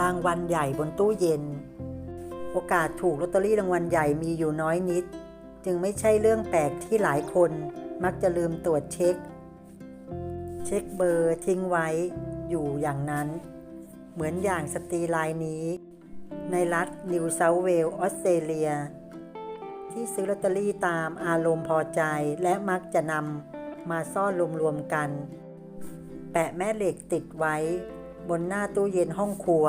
รางวัลใหญ่บนตู้เย็น โอกาสถูกลอตเตอรี่รางวัลใหญ่มีอยู่น้อยนิด จึงไม่ใช่เรื่องแปลกที่หลายคนมักจะลืมตรวจเช็ค เช็คเบอร์ทิ้งไว้อยู่อย่างนั้น เหมือนอย่างสตรีรายนี้ ในรัฐนิวเซาเวลส์ออสเตรเลีย ที่ซื้อลอตเตอรี่ตามอารมณ์พอใจและมักจะนำมาซ่อนรวมๆกัน แปะแม่เหล็กติดไว้ บนหน้าตู้เย็นห้องครัว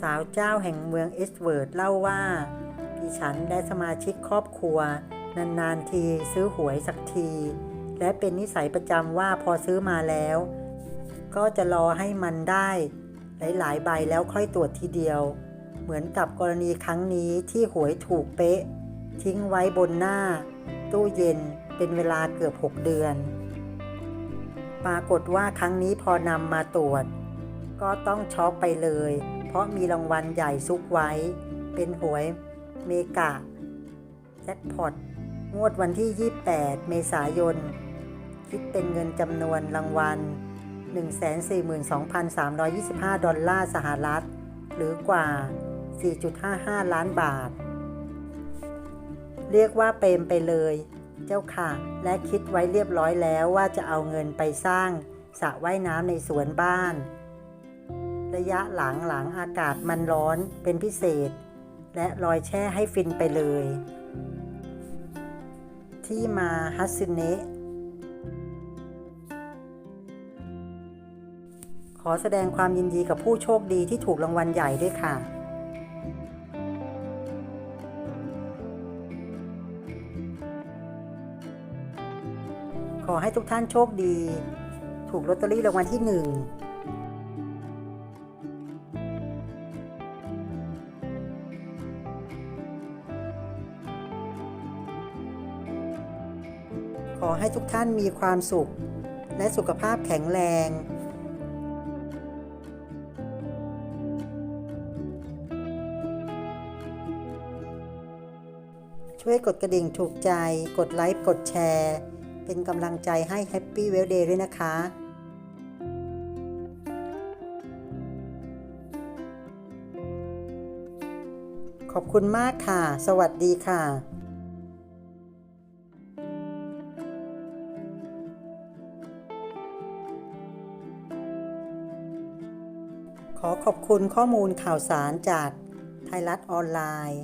สาวเจ้าแห่งเมืองเอสเวิร์ดเล่าว่าดิฉันและสมาชิกครอบครัว นานๆทีซื้อหวยสักที และเป็นนิสัยประจำว่าพอซื้อมาแล้ว ก็จะรอให้มันได้ หลายๆ ใบแล้วค่อยตรวจทีเดียว เหมือนกับกรณีครั้งนี้ที่หวยถูกเป๊ะ ทิ้งไว้บนหน้า ตู้เย็นเป็นเวลาเกือบ 6 เดือน ปรากฏว่าครั้งนี้พอนำมาตรวจ ก็ต้องช็อกไปเลย เพราะมีรางวัลใหญ่ซุกไว้ เป็นหวยเมกะแจ็คพอตงวดวันที่ 28 เมษายน คิดเป็นเงินจำนวนรางวัล 142,325 ดอลลาร์สหรัฐ หรือกว่า 4.55 ล้านบาท เรียกว่าเปรมไปเลย เจ้าค่ะ และคิดไว้เรียบร้อยแล้วว่าจะเอาเงินไปสร้างสระว่ายน้ำในสวนบ้าน ระยะหลังหลังอากาศมันร้อนเป็นพิเศษ และลอยแช่ให้ฟินไปเลย ที่มาฮัตสึเนะขอแสดงความยินดีกับผู้โชคดีที่ถูกรางวัลใหญ่ด้วยค่ะขอให้ทุกท่านโชคดี ถูกลอตเตอรี่รางวัลที่หนึ่ง อให้ทุกท่านมีความสุข และสุขภาพแข็งแรง ช่วยกดกระดิ่งถูกใจ กดไลค์ กดแชร์ เป็นกำลังใจให้ Happy w e l l Day ด้วยนะคะขอบคุณมากค่ะ สวัสดีค่ะ ขอขอบคุณข้อมูลข่าวสารจากไทยรัฐออนไลน์